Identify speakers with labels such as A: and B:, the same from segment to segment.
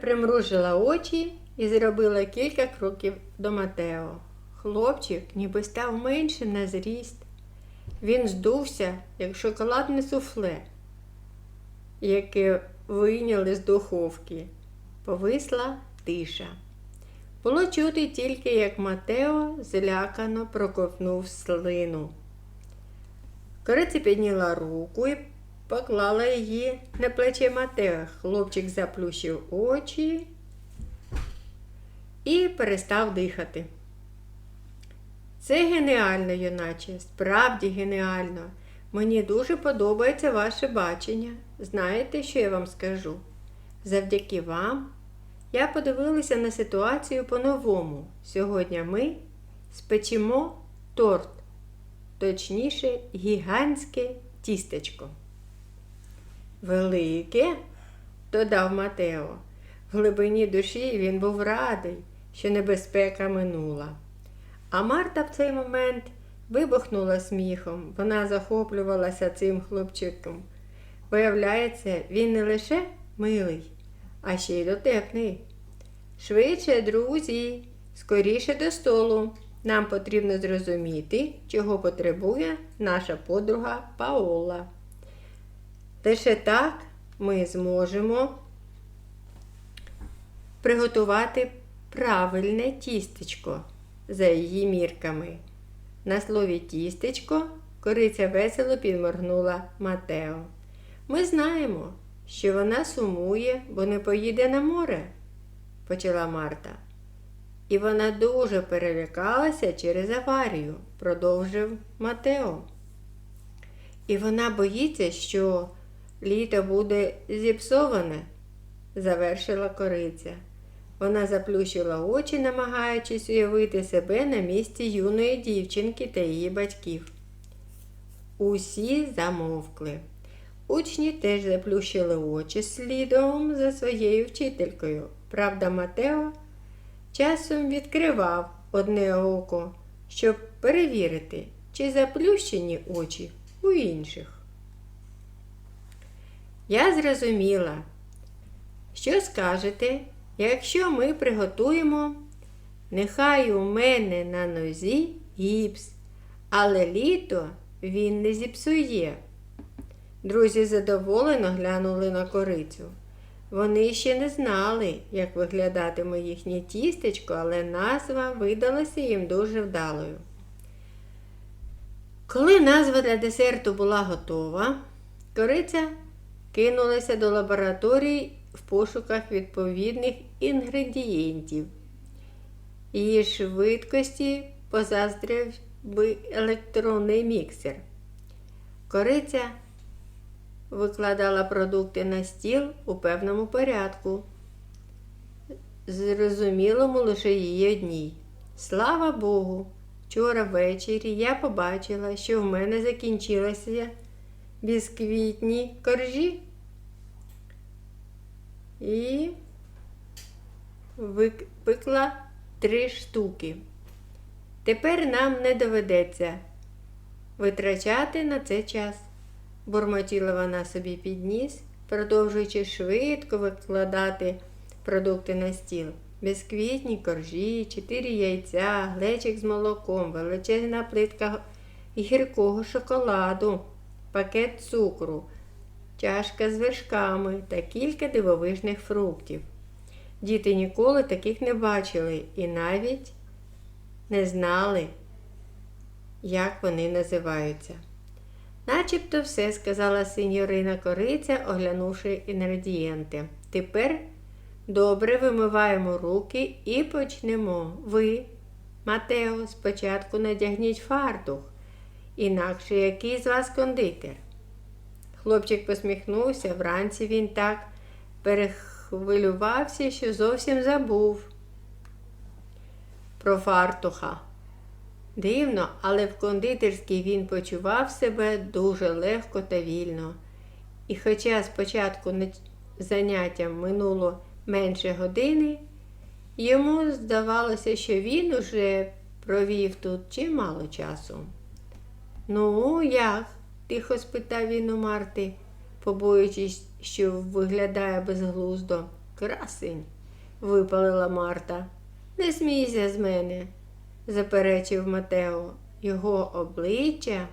A: Примружила очі і зробила кілька кроків до Матео. Хлопчик ніби став меншим на зріст. Він здувся, як шоколадне суфле, яке вийняли з духовки. Повисла тиша. Було чути тільки, як Матео злякано проковтнув слину. Кориця підняла руку і поклала її на плече Матео. Хлопчик заплющив очі і перестав дихати. Це геніально, юначе, справді геніально. Мені дуже подобається ваше бачення. Знаєте, що я вам скажу? Завдяки вам я подивилася на ситуацію по-новому. Сьогодні ми спечемо торт, точніше, гігантське тістечко. Велике, додав Матео. В глибині душі він був радий, що небезпека минула. А Марта в цей момент вибухнула сміхом. Вона захоплювалася цим хлопчиком. Виявляється, він не лише милий, а ще й дотепний. Швидше, друзі, скоріше до столу. Нам потрібно зрозуміти, чого потребує наша подруга Паола. Лише так ми зможемо приготувати правильне тістечко за її мірками. На слові тістечко кориця весело підморгнула Матео. Ми знаємо, що вона сумує, бо не поїде на море, почала Марта. І вона дуже перелякалася через аварію, продовжив Матео. І вона боїться, що літо буде зіпсоване, завершила кориця. Вона заплющила очі, намагаючись уявити себе на місці юної дівчинки та її батьків. Усі замовкли. Учні теж заплющили очі слідом за своєю вчителькою. Правда, Матео часом відкривав одне око, щоб перевірити, чи заплющені очі у інших. Я зрозуміла, що скажете, якщо ми приготуємо, нехай у мене на нозі гіпс, але літо він не зіпсує. Друзі задоволено глянули на корицю. Вони ще не знали, як виглядатиме їхнє тістечко, але назва видалася їм дуже вдалою. Коли назва для десерту була готова, кориця кинулася до лабораторії в пошуках відповідних інгредієнтів. Її швидкості позаздрив би електронний міксер. Кориця викладала продукти на стіл у певному порядку. Зрозумілому лише її одній. Слава Богу, вчора ввечері я побачила, що в мене закінчилися бісквітні коржі. І випекла три штуки. Тепер нам не доведеться витрачати на це час бурмотіла вона собі під ніс, продовжуючи швидко викладати продукти на стіл. Бісквітні коржі, чотири яйця, глечик з молоком, величезна плитка гіркого шоколаду, пакет цукру, чашка з вершками та кілька дивовижних фруктів. Діти ніколи таких не бачили і навіть не знали, як вони називаються. Начебто все, сказала синьорина кориця, оглянувши інгредієнти. Тепер добре вимиваємо руки і почнемо. Ви, Матео, спочатку надягніть фартух, інакше який з вас кондитер. Хлопчик посміхнувся, вранці він так перехвилювався, що зовсім забув про фартуха. Дивно, але в кондитерській він почував себе дуже легко та вільно. І хоча спочатку заняття минуло менше години, йому здавалося, що він уже провів тут чимало часу. Ну, як? тихо спитав він у Марти, побоюючись, що виглядає безглуздо. Красень, випалила Марта. Не смійся з мене, заперечив Матео. Його обличчя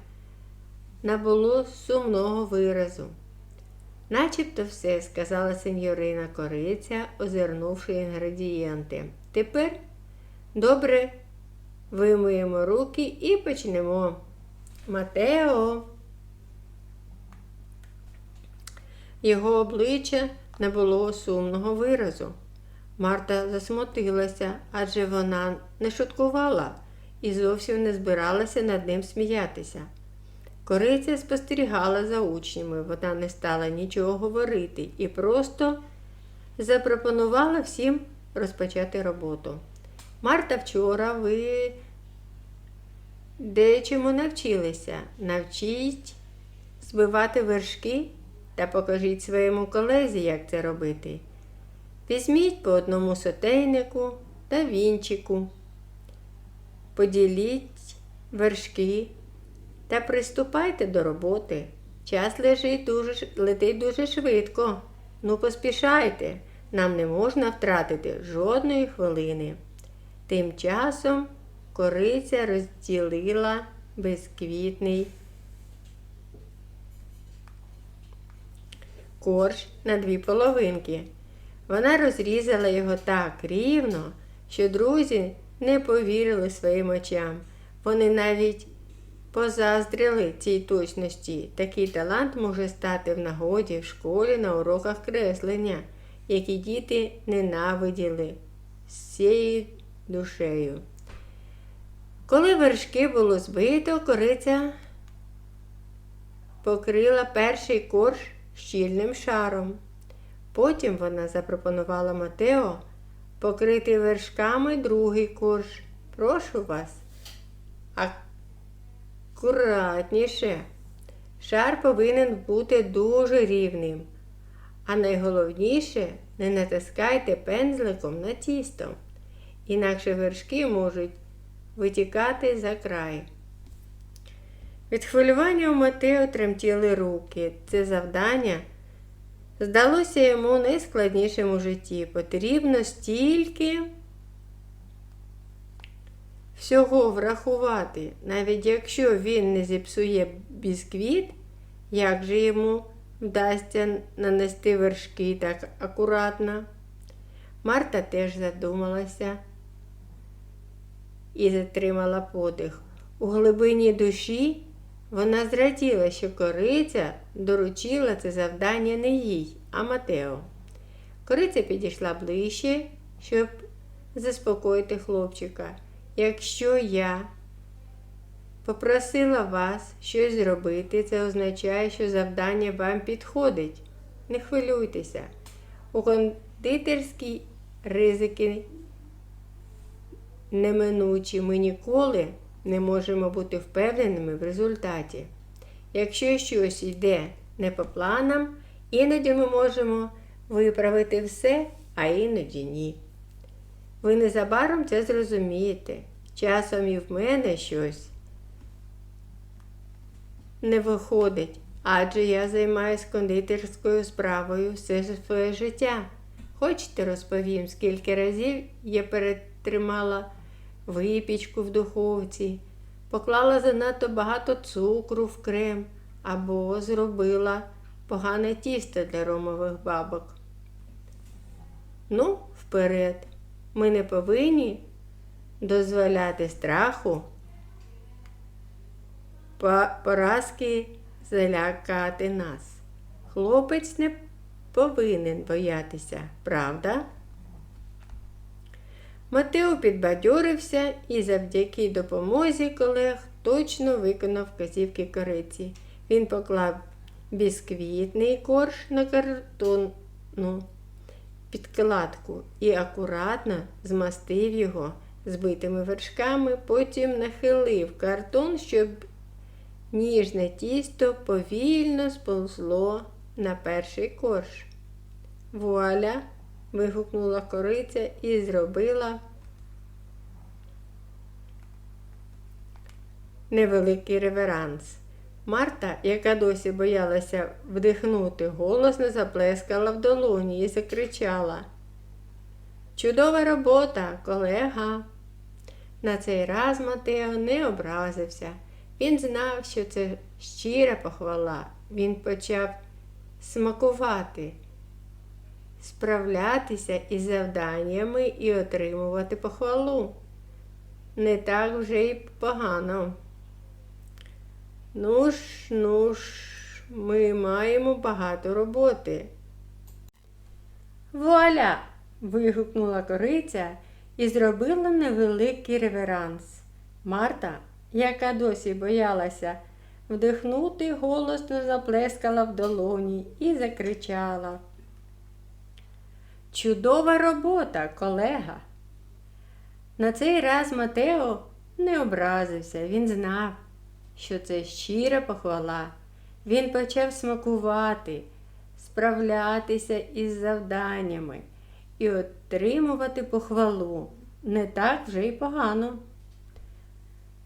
A: набуло сумного виразу. Начебто все, сказала сеньорина кориця, озирнувши інгредієнти. Тепер добре вимиємо руки і почнемо. Матео. Його обличчя не було сумного виразу. Марта засмутилася, адже вона не шуткувала і зовсім не збиралася над ним сміятися. Кориця спостерігала за учнями, вона не стала нічого говорити і просто запропонувала всім розпочати роботу. Марта вчора ви дечому навчилися. Навчіть збивати вершки та покажіть своєму колезі, як це робити. Візьміть по одному сотейнику та вінчику. Поділіть вершки та приступайте до роботи. Час лежить дуже, летить дуже швидко. Ну, поспішайте, нам не можна втратити жодної хвилини. Тим часом кориця розділила безквітний корж на дві половинки. Вона розрізала його так рівно, що друзі не повірили своїм очам. Вони навіть позаздрили цій точності. Такий талант може стати в нагоді в школі на уроках креслення, які діти ненавиділи всією душею. Коли вершки було збито, кориця покрила перший корж щільним шаром. Потім вона запропонувала Матео покрити вершками другий корж. Прошу вас, акуратніше. Шар повинен бути дуже рівним. А найголовніше не натискайте пензликом на тісто, інакше вершки можуть витікати за край. Від хвилювання у Матео тремтіли руки. Це завдання здалося йому найскладнішим у житті. Потрібно стільки всього врахувати, навіть якщо він не зіпсує бісквіт, як же йому вдасться нанести вершки так акуратно. Марта теж задумалася і затримала подих. У глибині душі вона зраділа, що кориця доручила це завдання не їй, а Матео. Кориця підійшла ближче, щоб заспокоїти хлопчика. Якщо я попросила вас щось зробити, це означає, що завдання вам підходить. Не хвилюйтеся. У кондитерській ризики неминучі. Ми ніколи не можемо бути впевненими в результаті. Якщо щось йде не по планам, іноді ми можемо виправити все, а іноді ні. Ви незабаром це зрозумієте. Часом і в мене щось не виходить, адже я займаюся кондитерською справою все своє життя. Хочете розповім, скільки разів я перетримала випічку в духовці, поклала занадто багато цукру в крем або зробила погане тісто для ромових бабок. Ну, вперед, ми не повинні дозволяти страху поразки залякати нас. Хлопець не повинен боятися, правда? Матео підбадьорився і завдяки допомозі колег точно виконав вказівки кориці. Він поклав бісквітний корж на картонну підкладку і акуратно змастив його збитими вершками, потім нахилив картон, щоб ніжне тісто повільно сползло на перший корж. Вуаля! Вигукнула кориця і зробила невеликий реверанс. Марта, яка досі боялася вдихнути, голосно заплескала в долоні і закричала Чудова робота, колега. На цей раз Матео не образився. Він знав, що це щира похвала. Він почав смакувати, справлятися із завданнями і отримувати похвалу. Не так вже й погано. Ну ж, ну ж, ми маємо багато роботи. Вуаля! вигукнула кориця і зробила невеликий реверанс. Марта, яка досі боялася вдихнути, голосно заплескала в долоні і закричала. Чудова робота, колега! На цей раз Матео не образився, він знав, що це щира похвала. Він почав смакувати, справлятися із завданнями і отримувати похвалу. Не так вже й погано.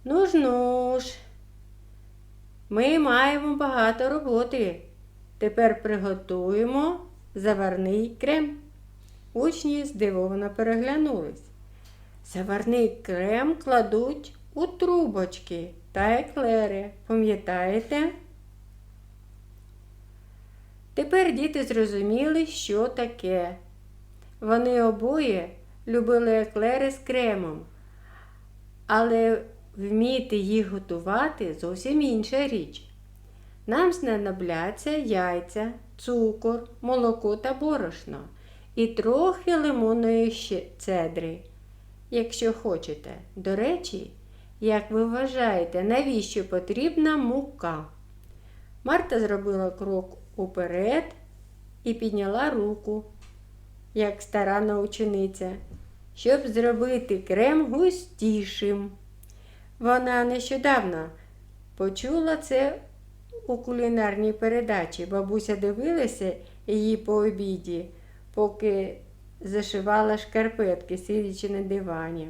A: Ну ж ну ж, ми маємо багато роботи. Тепер приготуємо заварний крем. Учні здивовано переглянулись. Заварний крем кладуть у трубочки та еклери. Пам'ятаєте? Тепер діти зрозуміли, що таке. Вони обоє любили еклери з кремом, але вміти їх готувати зовсім інша річ. Нам знадобляться яйця, цукор, молоко та борошно і трохи лимонної цедри, якщо хочете. До речі, як ви вважаєте, навіщо потрібна мука? Марта зробила крок уперед і підняла руку, як старанна учениця, щоб зробити крем густішим. Вона нещодавно почула це у кулінарній передачі. Бабуся дивилася її по обіді, поки зашивала шкарпетки, сидячи на дивані.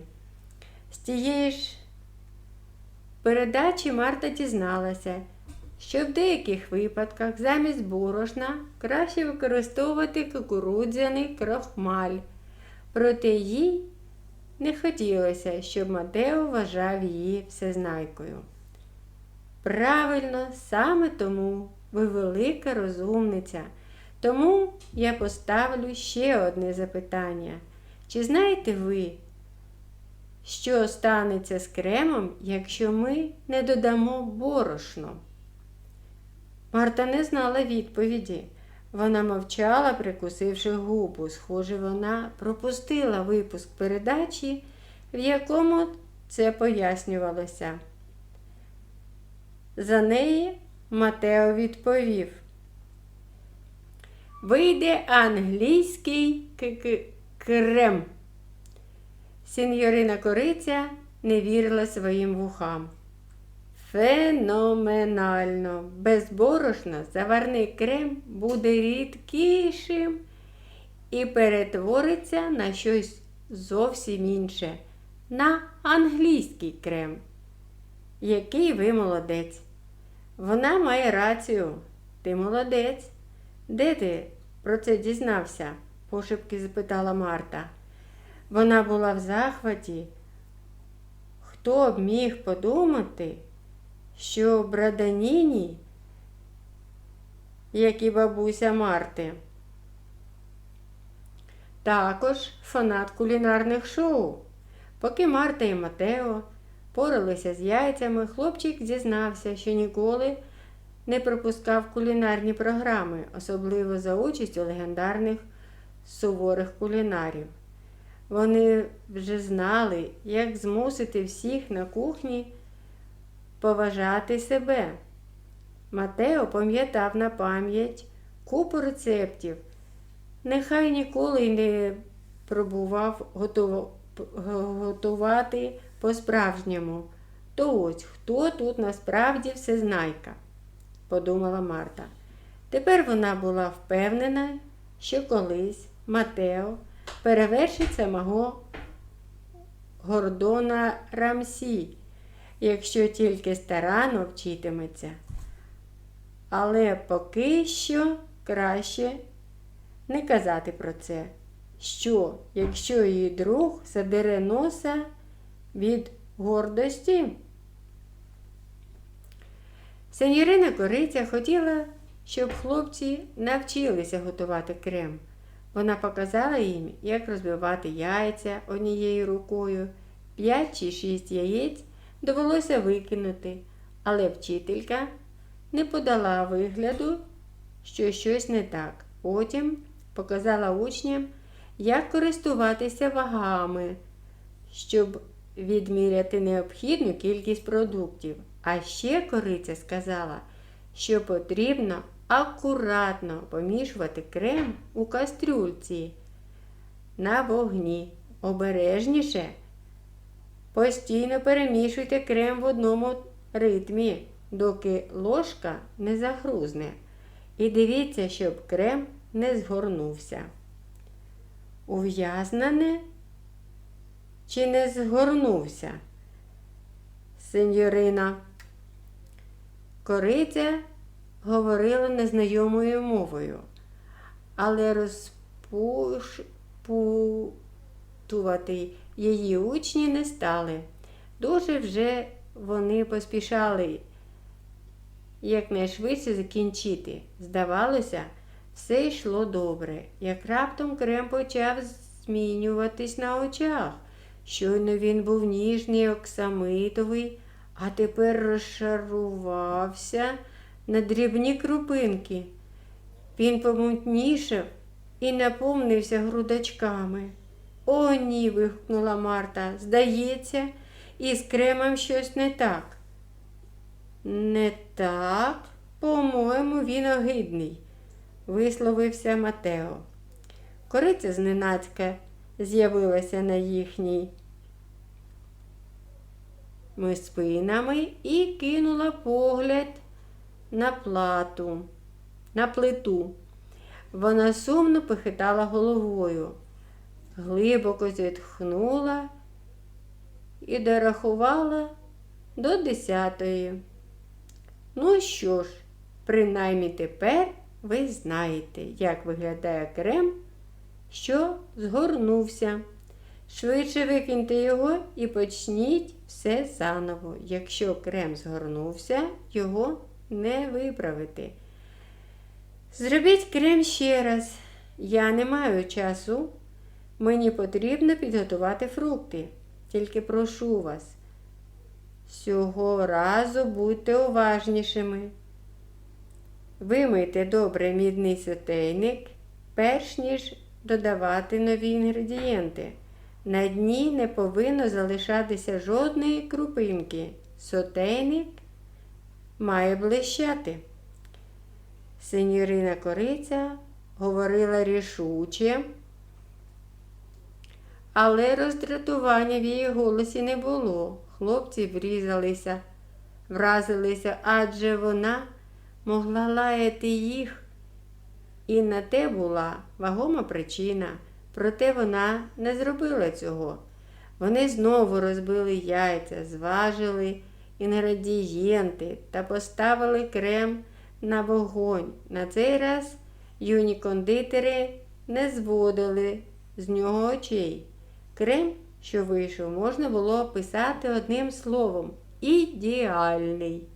A: З тієї ж передачі Марта дізналася, що в деяких випадках замість борошна краще використовувати кукурудзяний крохмаль. Проте їй не хотілося, щоб Матео вважав її всезнайкою. Правильно, саме тому ви велика розумниця. Тому я поставлю ще одне запитання. Чи знаєте ви, що станеться з кремом, якщо ми не додамо борошно? Марта не знала відповіді. Вона мовчала, прикусивши губу. Схоже, вона пропустила випуск передачі, в якому це пояснювалося. За неї Матео відповів. Вийде англійський крем. Сіньорина Кориця не вірила своїм вухам. Феноменально! Без борошна заварний крем буде рідкішим і перетвориться на щось зовсім інше, на англійський крем. Який ви молодець. Вона має рацію. Ти молодець. Де ти про це дізнався? пошепки запитала Марта. Вона була в захваті. Хто б міг подумати, що Браданіні, як і бабуся Марти, також фанат кулінарних шоу. Поки Марта і Матео поралися з яйцями, хлопчик зізнався, що ніколи не пропускав кулінарні програми, особливо за участю легендарних суворих кулінарів. Вони вже знали, як змусити всіх на кухні поважати себе. Матео пам'ятав на пам'ять купу рецептів. Нехай ніколи й не пробував готувати по-справжньому. То ось хто тут насправді всезнайка, подумала Марта. Тепер вона була впевнена, що колись Матео перевершить самого Гордона Рамсі, якщо тільки старано вчитиметься. Але поки що краще не казати про це. що, якщо її друг задере носа від гордості? Сеньорина Кориця хотіла, щоб хлопці навчилися готувати крем. Вона показала їм, як розбивати яйця однією рукою. П'ять чи шість яєць довелося викинути, але вчителька не подала вигляду, що щось не так. Потім показала учням, як користуватися вагами, щоб відміряти необхідну кількість продуктів. А ще кориця сказала, що потрібно акуратно помішувати крем у кастрюльці на вогні. Обережніше. Постійно перемішуйте крем в одному ритмі, доки ложка не загрузне. І дивіться, щоб крем не згорнувся. Ув'язнене чи не згорнувся? Сеньорина. Кориця говорила незнайомою мовою, але розпутувати її учні не стали. Дуже вже вони поспішали якнайшвидше закінчити. Здавалося, все йшло добре, як раптом крем почав змінюватись на очах. Щойно він був ніжний, оксамитовий, а тепер розшарувався на дрібні крупинки. Він помутнішав і наповнився грудочками. О, ні. вигукнула Марта. Здається, із кремом щось не так. Не так, по-моєму, він огидний, висловився Матео. Кориця зненацька з'явилася на їхній спинами і кинула погляд на плату, на плиту. Вона сумно похитала головою, глибоко зітхнула і дорахувала до десятої. Ну що ж, принаймні тепер ви знаєте, як виглядає крем, що згорнувся. Швидше викиньте його і почніть все заново. Якщо крем згорнувся, його не виправити. Зробіть крем ще раз. Я не маю часу. Мені потрібно підготувати фрукти. Тільки прошу вас. Цього разу будьте уважнішими. Вимийте добре мідний сотейник, перш ніж додавати нові інгредієнти. На дні не повинно залишатися жодної крупинки. Сотейник має блищати. Сеньорина Кориця говорила рішуче, але роздратування в її голосі не було. Хлопці врізалися, вразилися, адже вона могла лаяти їх. І на те була вагома причина. Проте вона не зробила цього. Вони знову розбили яйця, зважили інгредієнти та поставили крем на вогонь. На цей раз юні кондитери не зводили з нього очей. Крем, що вийшов, можна було описати одним словом ідеальний.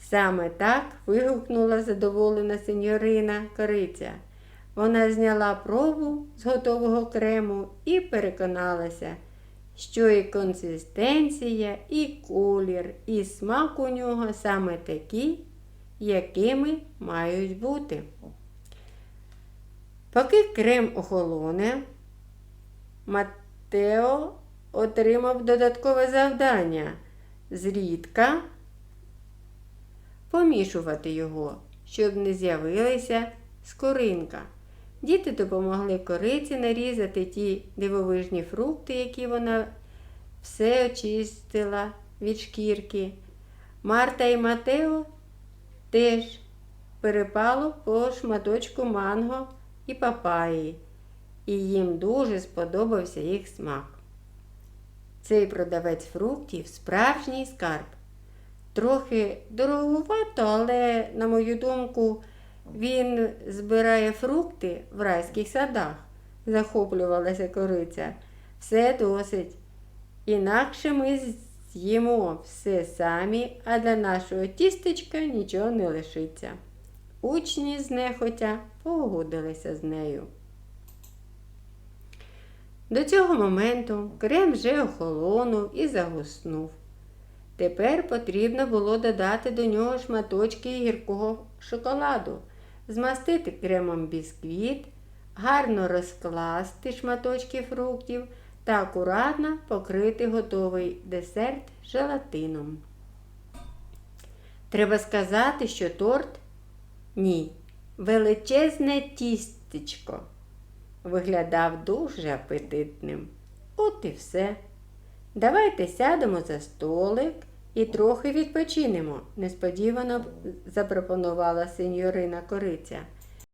A: Саме так вигукнула задоволена сеньорина Кориця. Вона зняла пробу з готового крему і переконалася, що і консистенція, і колір, і смак у нього саме такі, якими мають бути. Поки крем охолоне, Матео отримав додаткове завдання зрідка помішувати його, щоб не з'явилася скоринка. Діти допомогли кориці нарізати ті дивовижні фрукти, які вона все очистила від шкірки. Марта і Матео теж перепало по шматочку манго і папаї, і їм дуже сподобався їх смак. Цей продавець фруктів справжній скарб. Трохи дороговато, але, на мою думку, він збирає фрукти в райських садах. захоплювалася кориця. Все досить. Інакше ми з'їмо все самі, а для нашого тістечка нічого не лишиться. Учні знехотя погодилися з нею. До цього моменту крем вже охолонув і загуснув. Тепер потрібно було додати до нього шматочки гіркого шоколаду, змастити кремом бісквіт, гарно розкласти шматочки фруктів та акуратно покрити готовий десерт желатином. Треба сказати, що торт ні, величезне тістечко виглядав дуже апетитним. От і все. Давайте сядемо за столик і трохи відпочинемо, несподівано запропонувала сеньорина кориця.